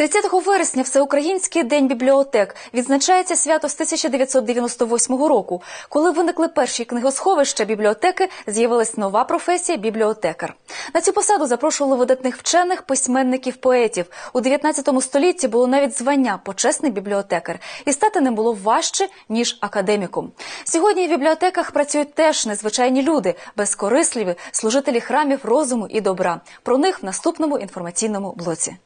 30 вересня Всеукраїнський день бібліотек відзначається свято з 1998 року. Коли виникли перші книгосховища бібліотеки, з'явилась нова професія бібліотекар. На цю посаду запрошували видатних вчених, письменників, поетів. У 19 столітті було навіть звання почесний бібліотекар, і стати ним було важче ніж академіком. Сьогодні в бібліотеках працюють теж незвичайні люди, безкорисливі, служителі храмів розуму і добра. Про них в наступному інформаційному блоці.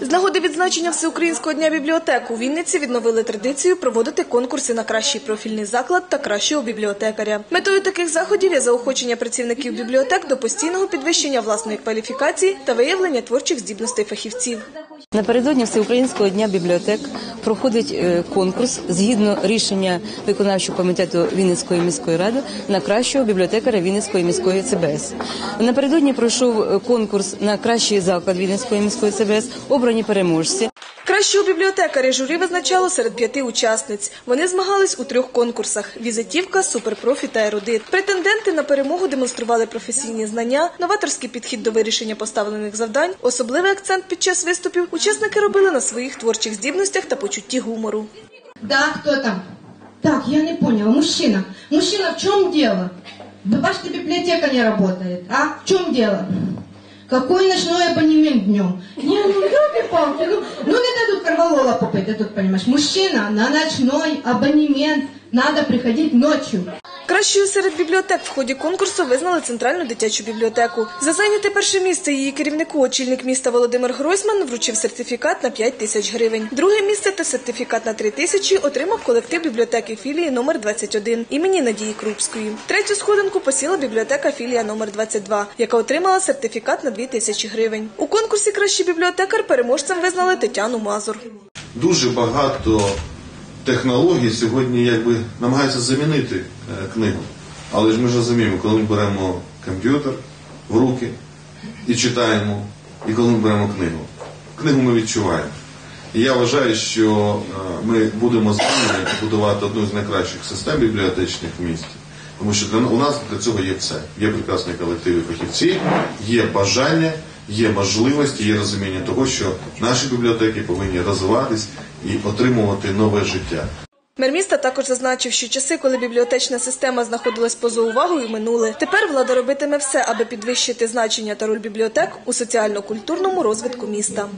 З нагоди відзначення Всеукраїнського дня бібліотек у Вінниці відновили традицію проводити конкурси на кращий профільний заклад та кращого бібліотекаря. Метою таких заходів є заохочення працівників бібліотек до постійного підвищення власної кваліфікації та виявлення творчих здібностей фахівців. Напередодні Всеукраїнського дня бібліотек проходить е, конкурс згідно рішення виконавчого комітету Вінницької міської ради на кращого бібліотекаря Вінницької міської ЦБС. Напередодні пройшов е, конкурс на кращий заклад Вінницької міської ЦБС. Обрані переможці. Кращого бібліотекаря журі визначало серед п'яти учасниць. Вони змагались у трьох конкурсах: візитівка, суперпрофі та ерудит. Претенденти на перемогу демонстрували професійні знання, новаторський підхід до вирішення поставлених завдань. Особливий акцент під час виступів учасники робили на своїх творчих здібностях та почутті гумору. Да, кто там? Так, я не поняла. Мужчина. Мужчина, в чем дело? Да ваш библиотека не работает. А в чем дело? Какой ночной абонемент днем? Не, ну елки-палки, ну, ну не корвалола попить, ты тут понимаешь. Мужчина на ночной абонемент надо приходить ночью. Кращою серед бібліотек в ході конкурсу визнали центральну дитячу бібліотеку. За зайняте перше місце її керівнику, очільник міста Володимир Гройсман, вручив сертифікат на 5 тисяч гривень. Друге місце та сертифікат на 3 тисячі отримав колектив бібліотеки філії номер 21 імені Надії Крупської. Третю сходинку посіла бібліотека філія номер 22, яка отримала сертифікат на 2 тисячі гривень. У конкурсі Кращий бібліотекар переможцем визнали Тетяну Мазур. дуже багато технологій сьогодні якби намагаються замінити е, книгу. Але ж ми ж розуміємо, коли ми беремо комп'ютер в руки і читаємо, і коли ми беремо книгу. Книгу ми відчуваємо. І я вважаю, що е, ми будемо з вами будувати одну з найкращих систем бібліотечних в місті. Тому що для, у нас для цього є все. Є прекрасні колективи фахівців, є бажання, є можливості, є розуміння того, що наші бібліотеки повинні розвиватись і отримувати нове життя. Мер міста також зазначив, що часи, коли бібліотечна система знаходилась поза увагою, минули. Тепер влада робитиме все, аби підвищити значення та роль бібліотек у соціально-культурному розвитку міста.